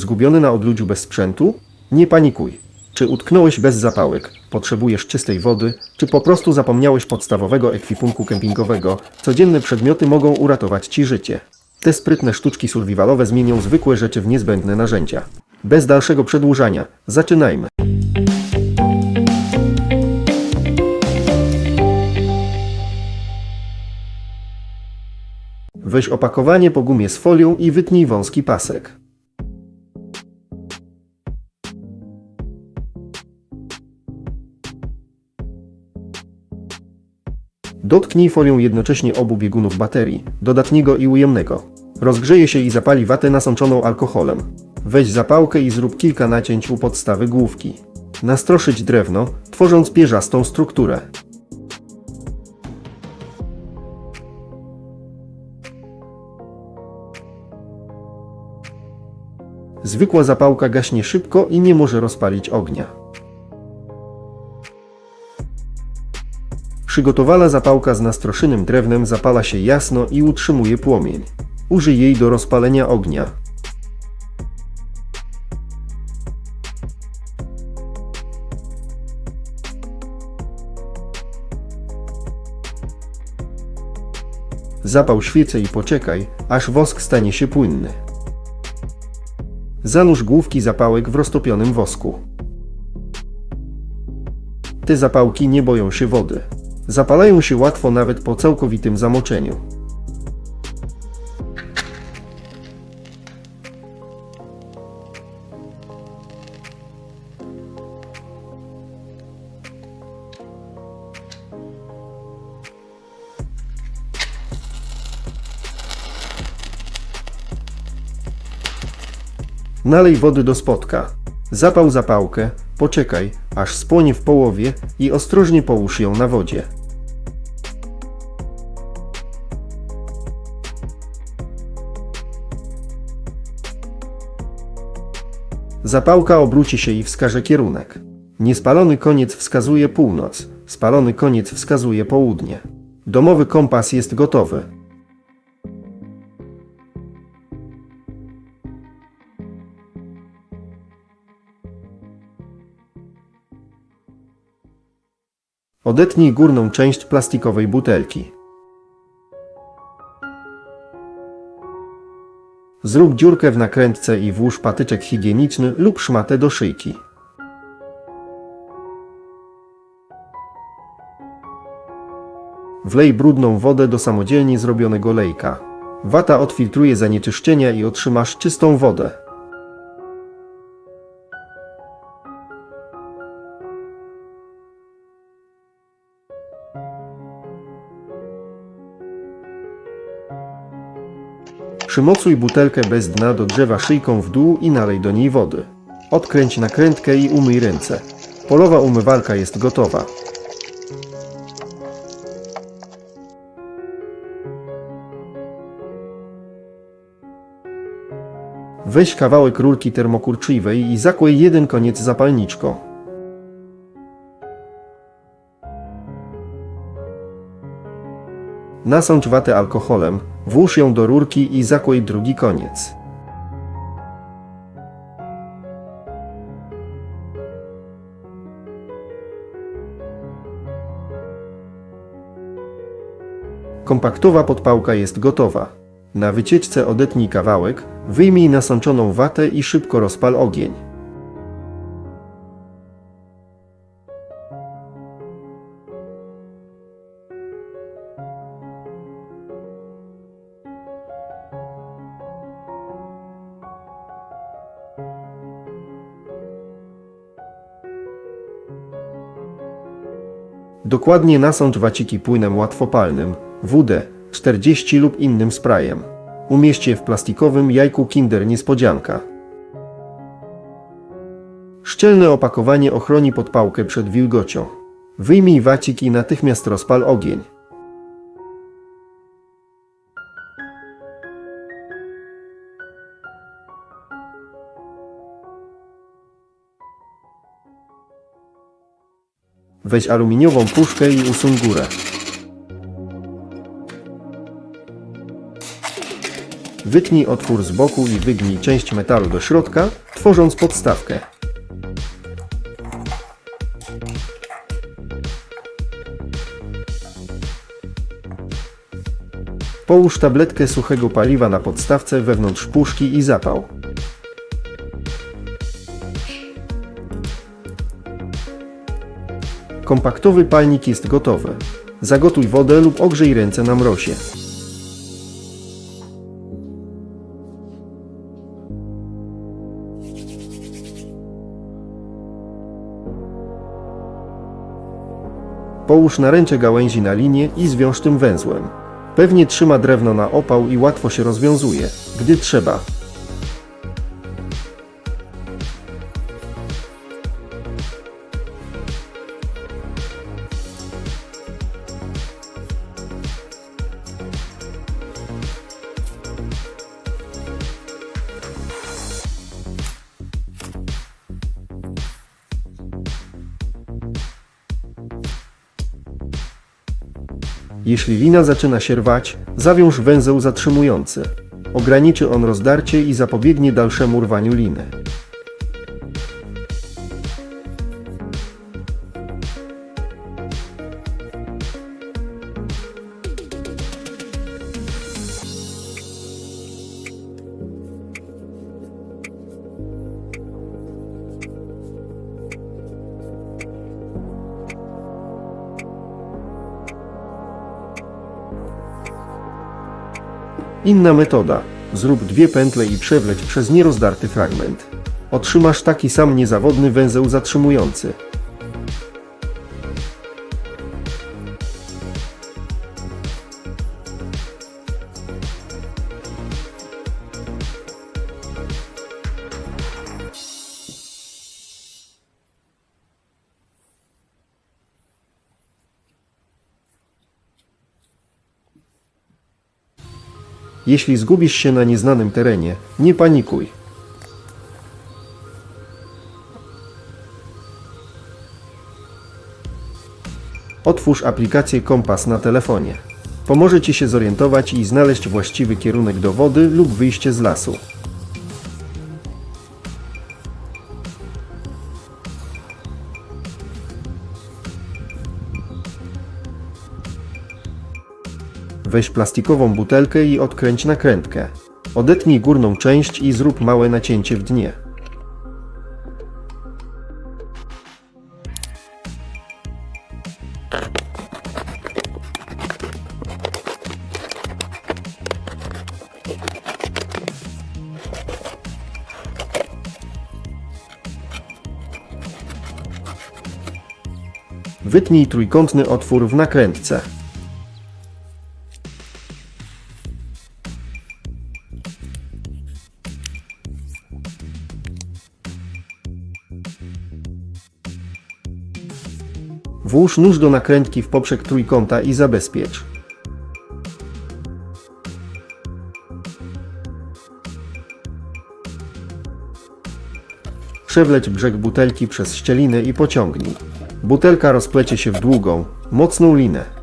Zgubiony na odludziu bez sprzętu? Nie panikuj. Czy utknąłeś bez zapałek? Potrzebujesz czystej wody? Czy po prostu zapomniałeś podstawowego ekwipunku kempingowego? Codzienne przedmioty mogą uratować Ci życie. Te sprytne sztuczki survivalowe zmienią zwykłe rzeczy w niezbędne narzędzia. Bez dalszego przedłużania, zaczynajmy. Weź opakowanie po gumie z folią i wytnij wąski pasek. Dotknij folią jednocześnie obu biegunów baterii, dodatniego i ujemnego. Rozgrzeje się i zapali watę nasączoną alkoholem. Weź zapałkę i zrób kilka nacięć u podstawy główki. Nastroszyć drewno, tworząc pierzastą strukturę. Zwykła zapałka gaśnie szybko i nie może rozpalić ognia. Przygotowana zapałka z nastroszynym drewnem zapala się jasno i utrzymuje płomień. Użyj jej do rozpalenia ognia. Zapał świecę i poczekaj, aż wosk stanie się płynny. Zanurz główki zapałek w roztopionym wosku. Te zapałki nie boją się wody. Zapalają się łatwo nawet po całkowitym zamoczeniu. Nalej wody do spotka. Zapał zapałkę, poczekaj, aż spłonie w połowie i ostrożnie połóż ją na wodzie. Zapałka obróci się i wskaże kierunek. Niespalony koniec wskazuje północ, spalony koniec wskazuje południe. Domowy kompas jest gotowy. Odetnij górną część plastikowej butelki. Zrób dziurkę w nakrętce i włóż patyczek higieniczny lub szmatę do szyjki. Wlej brudną wodę do samodzielnie zrobionego lejka. Wata odfiltruje zanieczyszczenia i otrzymasz czystą wodę. Przymocuj butelkę bez dna do drzewa szyjką w dół i nalej do niej wody. Odkręć nakrętkę i umyj ręce. Polowa umywalka jest gotowa. Weź kawałek rurki termokurczliwej i zakłej jeden koniec zapalniczką. Nasącz watę alkoholem, włóż ją do rurki i zakłej drugi koniec. Kompaktowa podpałka jest gotowa. Na wycieczce odetnij kawałek, wyjmij nasączoną watę i szybko rozpal ogień. Dokładnie nasącz waciki płynem łatwopalnym, WD 40 lub innym sprayem. Umieść w plastikowym jajku Kinder Niespodzianka. Szczelne opakowanie ochroni podpałkę przed wilgocią. Wyjmij wacik i natychmiast rozpal ogień. Weź aluminiową puszkę i usuń górę. Wytnij otwór z boku i wygnij część metalu do środka, tworząc podstawkę. Połóż tabletkę suchego paliwa na podstawce wewnątrz puszki i zapał. Kompaktowy palnik jest gotowy. Zagotuj wodę lub ogrzej ręce na mrozie. Połóż naręcze gałęzi na linię i zwiąż tym węzłem. Pewnie trzyma drewno na opał i łatwo się rozwiązuje, gdy trzeba. Jeśli lina zaczyna się rwać, zawiąż węzeł zatrzymujący. Ograniczy on rozdarcie i zapobiegnie dalszemu rwaniu liny. Inna metoda. Zrób dwie pętle i przewleć przez nierozdarty fragment. Otrzymasz taki sam niezawodny węzeł zatrzymujący. Jeśli zgubisz się na nieznanym terenie, nie panikuj. Otwórz aplikację Kompas na telefonie. Pomoże Ci się zorientować i znaleźć właściwy kierunek do wody lub wyjście z lasu. Weź plastikową butelkę i odkręć nakrętkę. Odetnij górną część i zrób małe nacięcie w dnie. Wytnij trójkątny otwór w nakrętce. Włóż nóż do nakrętki w poprzek trójkąta i zabezpiecz. Przewleć brzeg butelki przez szczelinę i pociągnij. Butelka rozplecie się w długą, mocną linę.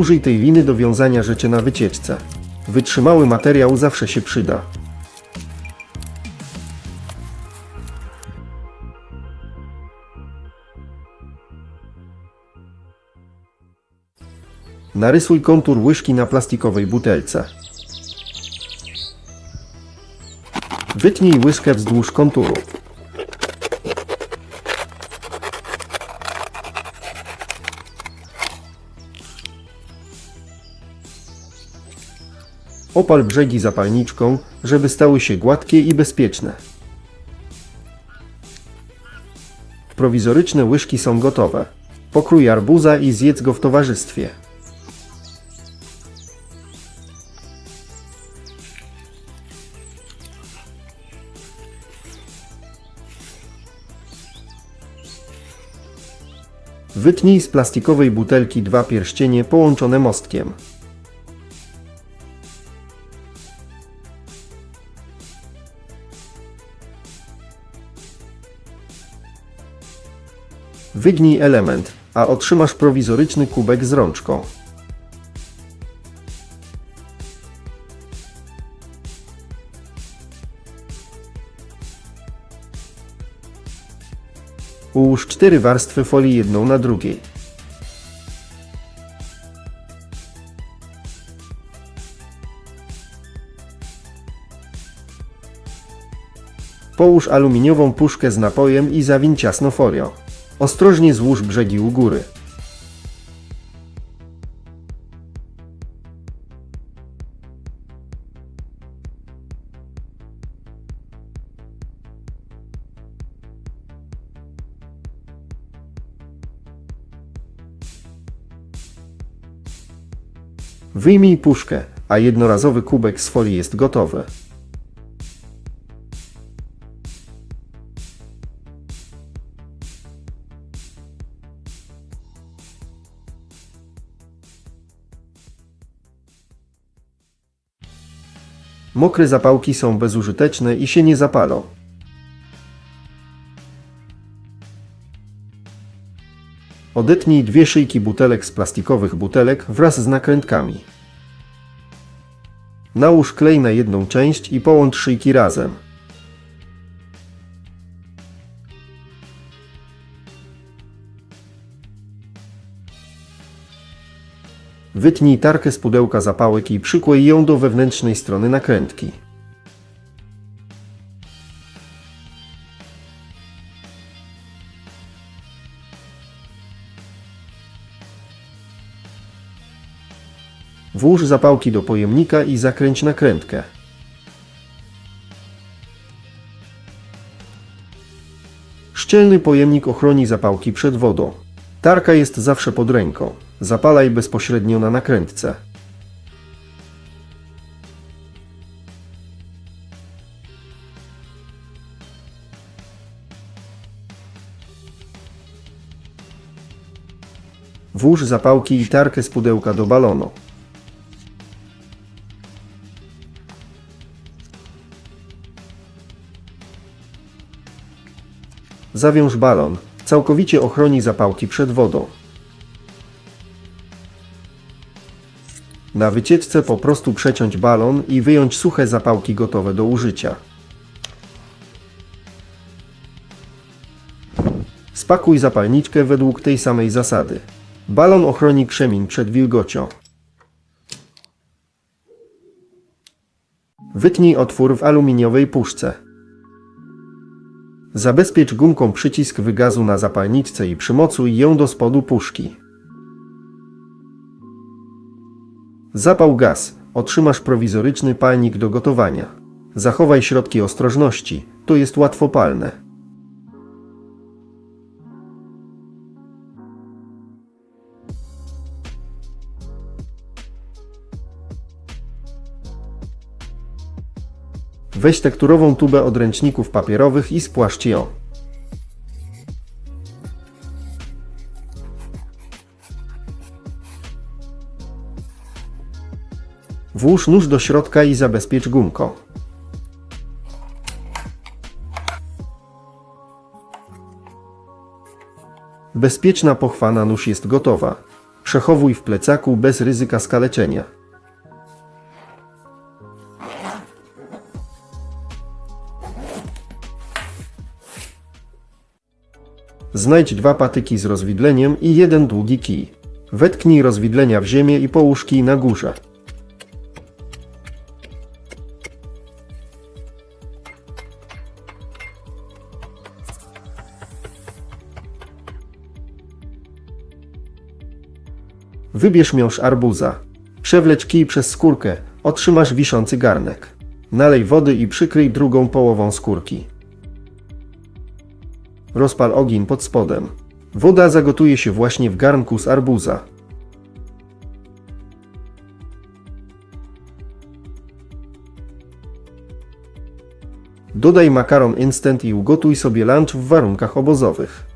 Użyj tej liny do wiązania rzeczy na wycieczce. Wytrzymały materiał zawsze się przyda. Narysuj kontur łyżki na plastikowej butelce. Wytnij łyżkę wzdłuż konturu. Opal brzegi zapalniczką, żeby stały się gładkie i bezpieczne. Prowizoryczne łyżki są gotowe. Pokrój arbuza i zjedz go w towarzystwie. Wytnij z plastikowej butelki dwa pierścienie połączone mostkiem. Wygnij element, a otrzymasz prowizoryczny kubek z rączką. Ułóż cztery warstwy folii jedną na drugiej. Połóż aluminiową puszkę z napojem i zawiń ciasno folią. Ostrożnie złóż brzegi u góry. Wyjmij puszkę, a jednorazowy kubek z folii jest gotowy. Mokre zapałki są bezużyteczne i się nie zapalą. Odetnij dwie szyjki butelek z plastikowych butelek wraz z nakrętkami. Nałóż klej na jedną część i połącz szyjki razem. Wytnij tarkę z pudełka zapałek i przyklej ją do wewnętrznej strony nakrętki. Włóż zapałki do pojemnika i zakręć nakrętkę. Szczelny pojemnik ochroni zapałki przed wodą. Tarka jest zawsze pod ręką. Zapalaj bezpośrednio na nakrętce. Włóż zapałki i tarkę z pudełka do balonu. Zawiąż balon. Całkowicie ochroni zapałki przed wodą. Na wycieczce po prostu przeciąć balon i wyjąć suche zapałki gotowe do użycia. Spakuj zapalniczkę według tej samej zasady. Balon ochroni krzemień przed wilgocią. Wytnij otwór w aluminiowej puszce. Zabezpiecz gumką przycisk wygazu na zapalniczce i przymocuj ją do spodu puszki. Zapał gaz. Otrzymasz prowizoryczny palnik do gotowania. Zachowaj środki ostrożności. To jest łatwopalne. Weź tekturową tubę od ręczników papierowych i spłaszcz ją. Włóż nóż do środka i zabezpiecz gumką. Bezpieczna pochwa na nóż jest gotowa. Przechowuj w plecaku bez ryzyka skaleczenia. Znajdź dwa patyki z rozwidleniem i jeden długi kij. Wetknij rozwidlenia w ziemię i połóż kij na górze. Wybierz miąższ arbuza. Przewleć kij przez skórkę, otrzymasz wiszący garnek. Nalej wody i przykryj drugą połową skórki. Rozpal ogień pod spodem. Woda zagotuje się właśnie w garnku z arbuza. Dodaj makaron instant i ugotuj sobie lunch w warunkach obozowych.